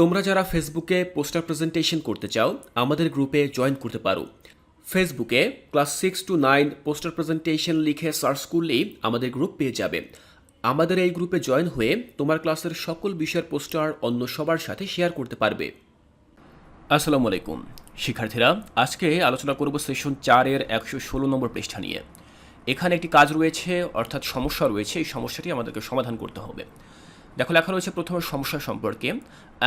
তোমরা যারা ফেসবুকে পোস্টার প্রেজেন্টেশন করতে চাও, আমাদের গ্রুপে জয়েন করতে পারো। ফেসবুকে class six to nine poster presentation লিখে সার্চ করলেই আমাদের গ্রুপ পেয়ে যাবে। আমাদের এই গ্রুপে জয়েন হয়ে তোমার ক্লাসের সকল বিষয়ের পোস্টার অন্য সবার সাথে শেয়ার করতে পারবে। আসসালামু আলাইকুম। শিক্ষার্থীরা, আজকে আলোচনা করব সেশন চারের একশো ষোলো নম্বর পৃষ্ঠা নিয়ে। এখানে একটি কাজ রয়েছে, অর্থাৎ সমস্যা রয়েছে, এই সমস্যাটি আমাদেরকে সমাধান করতে হবে। দেখো, লেখা রয়েছে প্রথমে সমস্যা সম্পর্কে।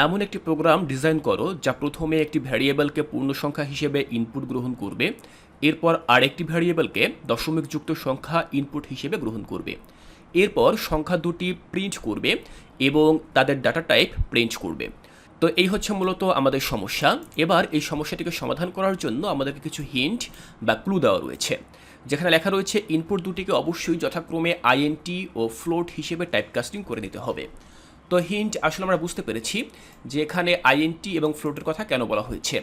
এমন একটি প্রোগ্রাম ডিজাইন করো যা প্রথমে একটি ভ্যারিয়েবলকে পূর্ণ সংখ্যা হিসেবে ইনপুট গ্রহণ করবে, এরপর আরেকটি ভ্যারিয়েবলকে দশমিক যুক্ত সংখ্যা ইনপুট হিসেবে গ্রহণ করবে। এরপর সংখ্যা দুটি প্রিন্ট করবে এবং তাদের ডাটা টাইপ প্রিন্ট করবে। তো এই হচ্ছে মূলত আমাদের সমস্যা। এবার এই সমস্যাটিকে সমাধান করার জন্য আমাদেরকে কিছু হিন্ট বা ক্লু দেওয়া রয়েছে। যেখানে লেখা রয়েছে ইনপুট দুটিকে অবশ্যই যথাক্রমে আইএনটি ও ফ্লোট হিসেবে টাইপকাস্টিং করে নিতে হবে। তো হিন্ট আসলে আমরা বুঝতে পেরেছি যে এখানে আইএনটি এবং ফ্লোটের কথা কেন বলা হয়েছে।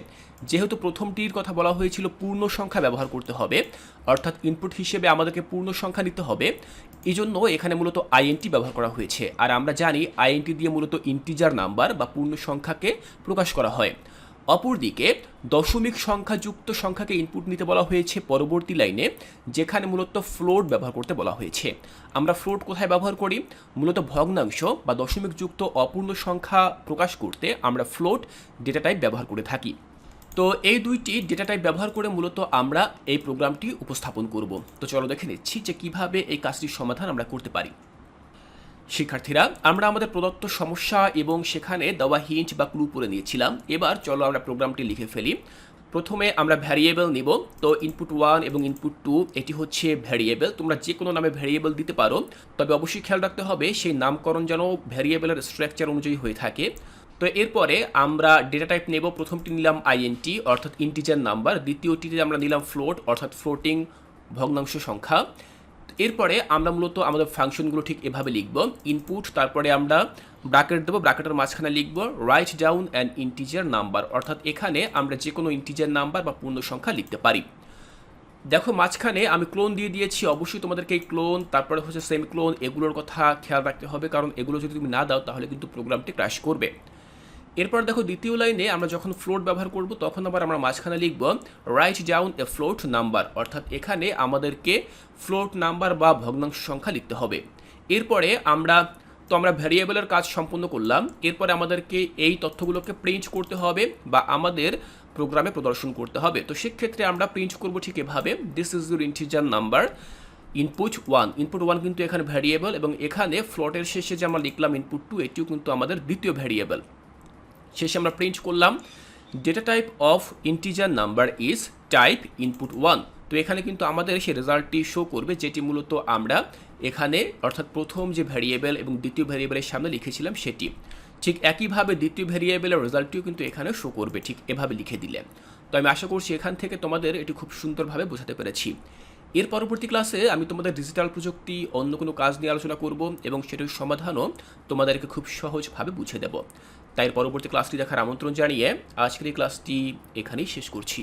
যেহেতু প্রথমটির কথা বলা হয়েছিল পূর্ণ সংখ্যা ব্যবহার করতে হবে, অর্থাৎ ইনপুট হিসেবে আমাদেরকে পূর্ণ সংখ্যা নিতে হবে এই জন্য এখানে মূলত আইএনটি ব্যবহার করা হয়েছে। আর আমরা জানি আইএনটি দিয়ে মূলত ইন্টিজার নাম্বার বা পূর্ণ সংখ্যাকে প্রকাশ করা হয়। অপরদিকে দশমিক সংখ্যাযুক্ত সংখ্যাকে ইনপুট নিতে বলা হয়েছে পরবর্তী লাইনে, যেখানে মূলত ফ্লোট ব্যবহার করতে বলা হয়েছে। আমরা ফ্লোট কোথায় ব্যবহার করি? মূলত ভগ্নাংশ বা দশমিক যুক্ত অপূর্ণ সংখ্যা প্রকাশ করতে আমরা ফ্লোট ডেটা টাইপ ব্যবহার করে থাকি। তো এই দুইটি ডেটা টাইপ ব্যবহার করে মূলত আমরা এই প্রোগ্রামটি উপস্থাপন করব। তো চলো দেখে নিচ্ছি যে কীভাবে এই কাজটির সমাধান আমরা করতে পারি। শিক্ষার্থীরা, আমরা আমাদের প্রদত্ত সমস্যা এবং সেখানে দেওয়া হিন্ট বা ক্লু পড়ে নিয়েছিলাম। এবার চলো আমরা প্রোগ্রামটি লিখে ফেলি। প্রথমে আমরা ভ্যারিয়েবল নিব। তো ইনপুট ওয়ান এবং ইনপুট টু এটি হচ্ছে ভ্যারিয়েবল। তোমরা যে কোনো নামে ভ্যারিয়েবল দিতে পারো। তবে অবশ্যই খেয়াল রাখতে হবে, সেই নামকরণ যেন ভ্যারিয়েবলের স্ট্রাকচার অনুযায়ী হয়ে থাকে। তো এরপরে আমরা ডেটা টাইপ নেব। প্রথমটি নিলাম আইএনটি অর্থাৎ ইন্টিজার নাম্বার দ্বিতীয়টিতে আমরা নিলাম ফ্লোট অর্থাৎ ফ্লোটিং ভগ্নাংশ সংখ্যা। এরপরে আমরা মূলত আমাদের ফাংশনগুলো ঠিক এভাবে লিখব। ইনপুট তারপরে আমরা ব্র্যাকেট দেবো, ব্র্যাকেটের মাঝখানে লিখব write down and integer number অর্থাৎ এখানে আমরা যে কোনো ইন্টিজার নাম্বার বা পূর্ণ সংখ্যা লিখতে পারি। দেখো মাঝখানে আমি ক্লোন দিয়ে দিয়েছি, অবশ্যই তোমাদেরকে এই ক্লোন তারপরে হচ্ছে সেম ক্লোন এগুলোর কথা খেয়াল রাখতে হবে, কারণ এগুলো যদি তুমি না দাও তাহলে কিন্তু প্রোগ্রামটি ক্র্যাশ করবে। এরপর দেখো দ্বিতীয় লাইনে আমরা যখন ফ্লোট ব্যবহার করব, তখন আবার আমরা মাঝখানে লিখব write down a float number অর্থাৎ এখানে আমাদেরকে ফ্লোট নাম্বার বা ভগ্নাংশ সংখ্যা লিখতে হবে। এরপরে আমরা, তো আমরা ভ্যারিয়েবলের কাজ সম্পূর্ণ করলাম, এরপরে আমাদেরকে এই তথ্যগুলোকে প্রিন্ট করতে হবে বা আমাদের প্রোগ্রামে প্রদর্শন করতে হবে। তো সেক্ষেত্রে আমরা প্রিন্ট করব ঠিক এভাবে this is your integer number input one input one কিন্তু এখানে ভ্যারিয়েবল এবং এখানে ফ্লটের শেষে যে আমরা লিখলাম ইনপুট টু এটিও কিন্তু আমাদের দ্বিতীয় ভ্যারিয়েবল শেষে আমরা প্রিন্ট করলাম data type of integer number is type input one তো এখানে কিন্তু আমাদের সেই রেজাল্টটি শো করবে, যেটি মূলত আমরা এখানে অর্থাৎ প্রথম যে ভ্যারিয়েবল এবং দ্বিতীয় ভ্যারিয়েবলের সামনে লিখেছিলাম সেটি। ঠিক একইভাবে দ্বিতীয় ভ্যারিয়েবলের রেজাল্টটিও কিন্তু এখানে শো করবে, ঠিক এভাবে লিখে দিলে। তো আমি আশা করছি এখান থেকে তোমাদের এটি খুব সুন্দরভাবে বোঝাতে পেরেছি। এর পরবর্তী ক্লাসে আমি তোমাদের ডিজিটাল প্রযুক্তি, অন্য কোনো কাজ নিয়ে আলোচনা করব এবং সেটির সমাধানও তোমাদেরকে খুব সহজভাবে বুঝে দেব। তাই পরবর্তী ক্লাসটি দেখার আমন্ত্রণ জানিয়ে আজকের এই ক্লাসটি এখানেই শেষ করছি।